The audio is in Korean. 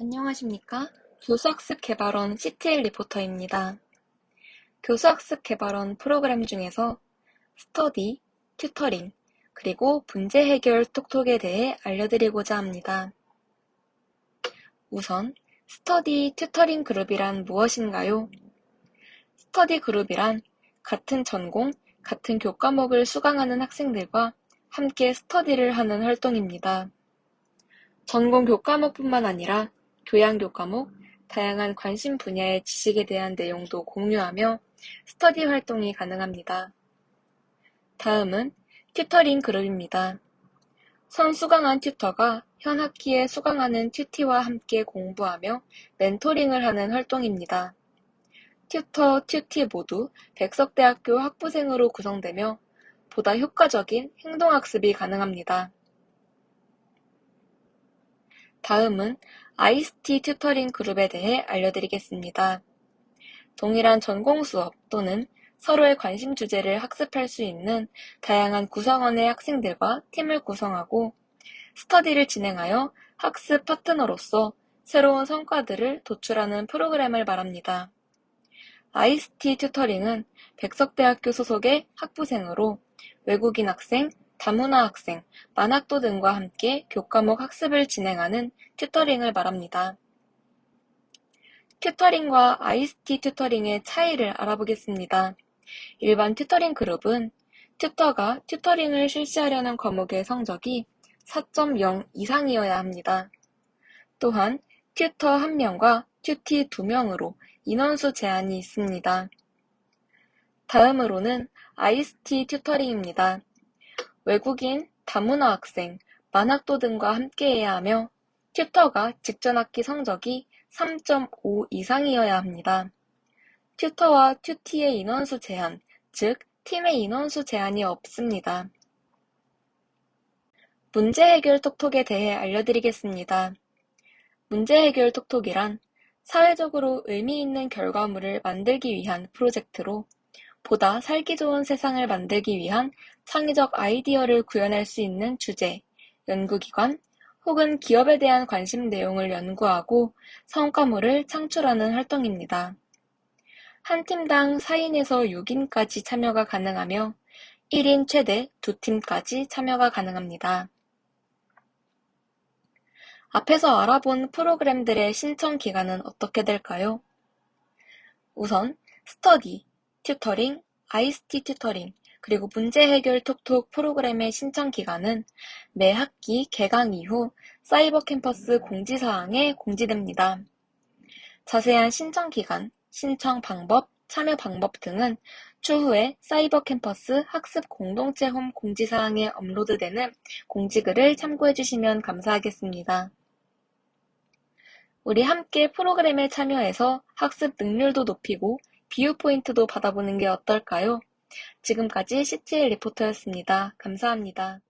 안녕하십니까? 교수학습 개발원 CTL 리포터입니다. 교수학습 개발원 프로그램 중에서 스터디, 튜터링, 그리고 문제 해결 톡톡에 대해 알려드리고자 합니다. 우선 스터디 튜터링 그룹이란 무엇인가요? 스터디 그룹이란 같은 전공, 같은 교과목을 수강하는 학생들과 함께 스터디를 하는 활동입니다. 전공 교과목뿐만 아니라 교양 교 과목, 다양한 관심 분야의 지식에 대한 내용도 공유하며 스터디 활동이 가능합니다. 다음은 튜터링 그룹입니다. 선수강한 튜터가 현 학기에 수강하는 튜티와 함께 공부하며 멘토링을 하는 활동입니다. 튜터, 튜티 모두 백석대학교 학부생으로 구성되며 보다 효과적인 행동학습이 가능합니다. 다음은 ICT 튜터링 그룹에 대해 알려드리겠습니다. 동일한 전공 수업 또는 서로의 관심 주제를 학습할 수 있는 다양한 구성원의 학생들과 팀을 구성하고 스터디를 진행하여 학습 파트너로서 새로운 성과들을 도출하는 프로그램을 말합니다. ICT 튜터링은 백석대학교 소속의 학부생으로 외국인 학생, 다문화 학생, 만학도 등과 함께 교과목 학습을 진행하는 튜터링을 말합니다. 튜터링과 ICT 튜터링의 차이를 알아보겠습니다. 일반 튜터링 그룹은 튜터가 튜터링을 실시하려는 과목의 성적이 4.0 이상이어야 합니다. 또한 튜터 1명과 튜티 2명으로 인원수 제한이 있습니다. 다음으로는 ICT 튜터링입니다. 외국인, 다문화 학생, 만학도 등과 함께해야 하며 튜터가 직전 학기 성적이 3.5 이상이어야 합니다. 튜터와 튜티의 인원수 제한, 즉 팀의 인원수 제한이 없습니다. 문제 해결 톡톡에 대해 알려드리겠습니다. 문제 해결 톡톡이란 사회적으로 의미 있는 결과물을 만들기 위한 프로젝트로 보다 살기 좋은 세상을 만들기 위한 창의적 아이디어를 구현할 수 있는 주제, 연구기관, 혹은 기업에 대한 관심 내용을 연구하고 성과물을 창출하는 활동입니다. 한 팀당 4인에서 6인까지 참여가 가능하며 1인 최대 2팀까지 참여가 가능합니다. 앞에서 알아본 프로그램들의 신청 기간은 어떻게 될까요? 우선 스터디, 튜터링, ICT 튜터링, 그리고 문제 해결 톡톡 프로그램의 신청 기간은 매 학기 개강 이후 사이버 캠퍼스 공지사항에 공지됩니다. 자세한 신청 기간, 신청 방법, 참여 방법 등은 추후에 사이버 캠퍼스 학습 공동체 홈 공지사항에 업로드되는 공지글을 참고해 주시면 감사하겠습니다. 우리 함께 프로그램에 참여해서 학습 능률도 높이고 비유 포인트도 받아보는 게 어떨까요? 지금까지 CTL 리포터였습니다. 감사합니다.